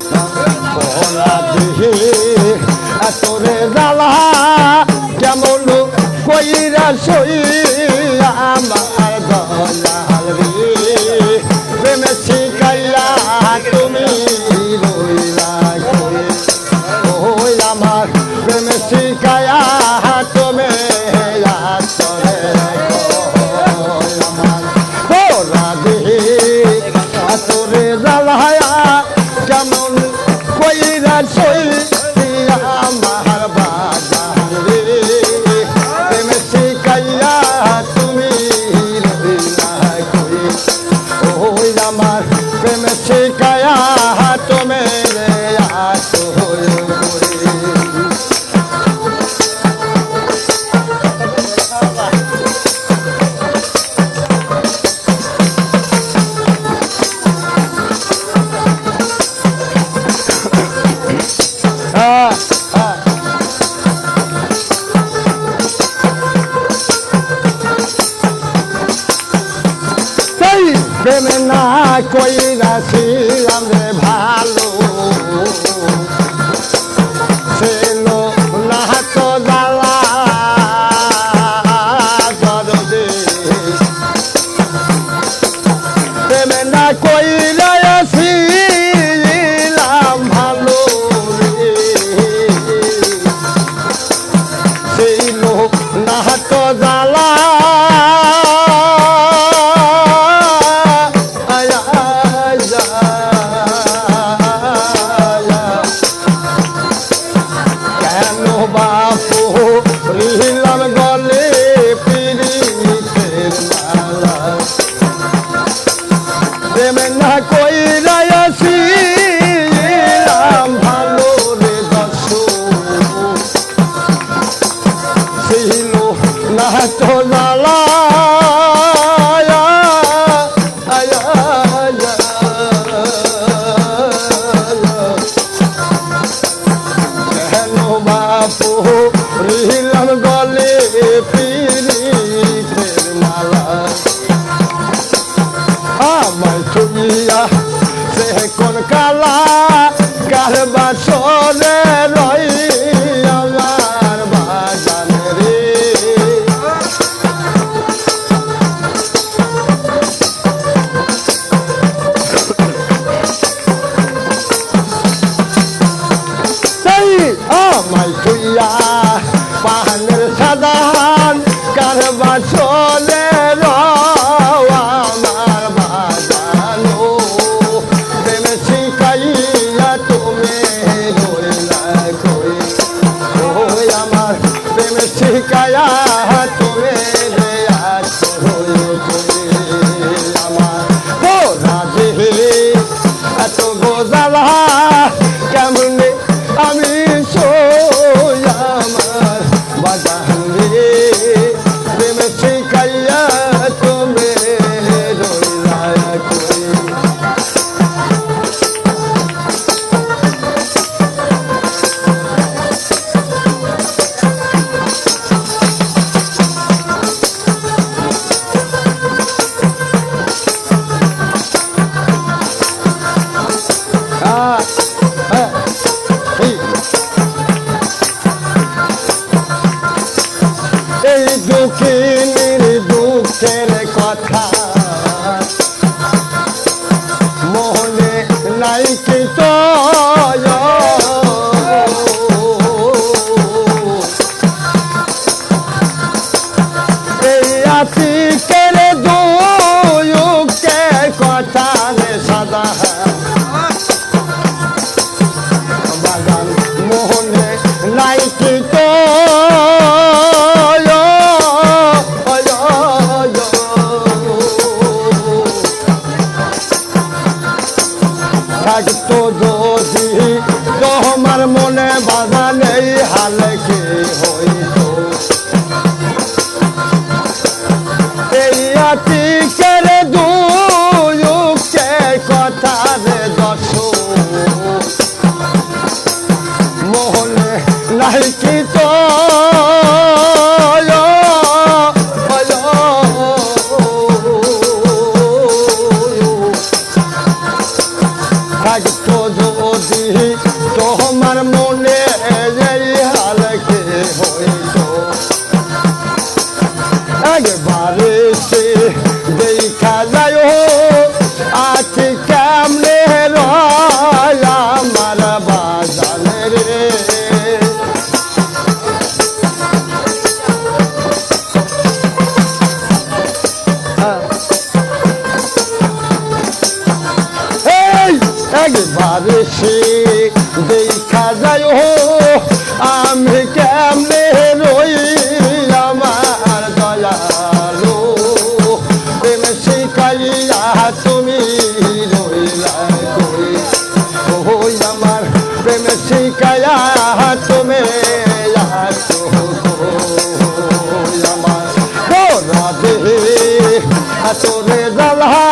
কলা দেহে এত রে জ্বালা কেমন কইরা সই প্রেম না কইরা ছিলাম রে ভালো। Hallelujah. দক্ষিণের দুঃখের কথা। মোহনে নাই কিত এই আতিক আতিকের দুয়ুকে কথার দশ মোহনে নাই কি তো I just যায় ও আমি কেমনে রই আমার দয়ালো? প্রেম শিখাইয়া তুমি রইলা আমার প্রেম শিখাইয়া তুমি তোরা জ্বালা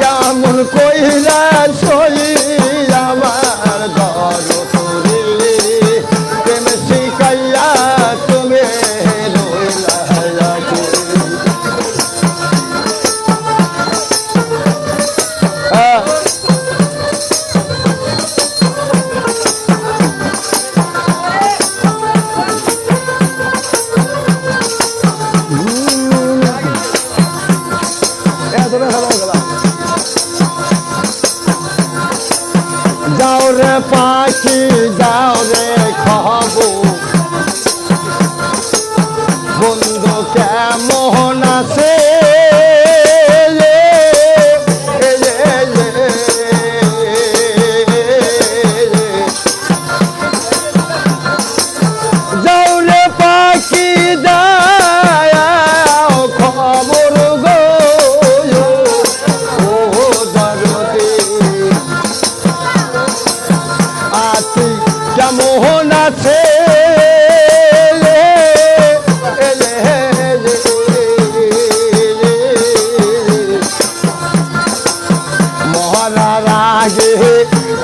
কেমন কইলা সই যাও রে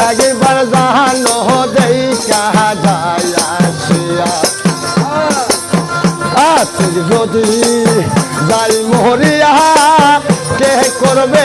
আগে একবার জানো দেই কাহা যায় আসিয়া আতির যদি যাই মোহরিয়া কে করবে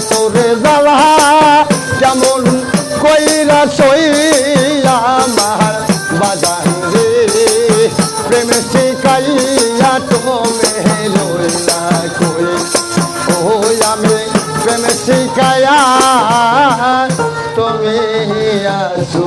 তোরে জ্বালা কেমন কইরা সই আমার বাজান রে। প্রেম শিখাইয়া তোমে রইলা কই? ওই আমি প্রেম শিখাইয়া তুমি আসো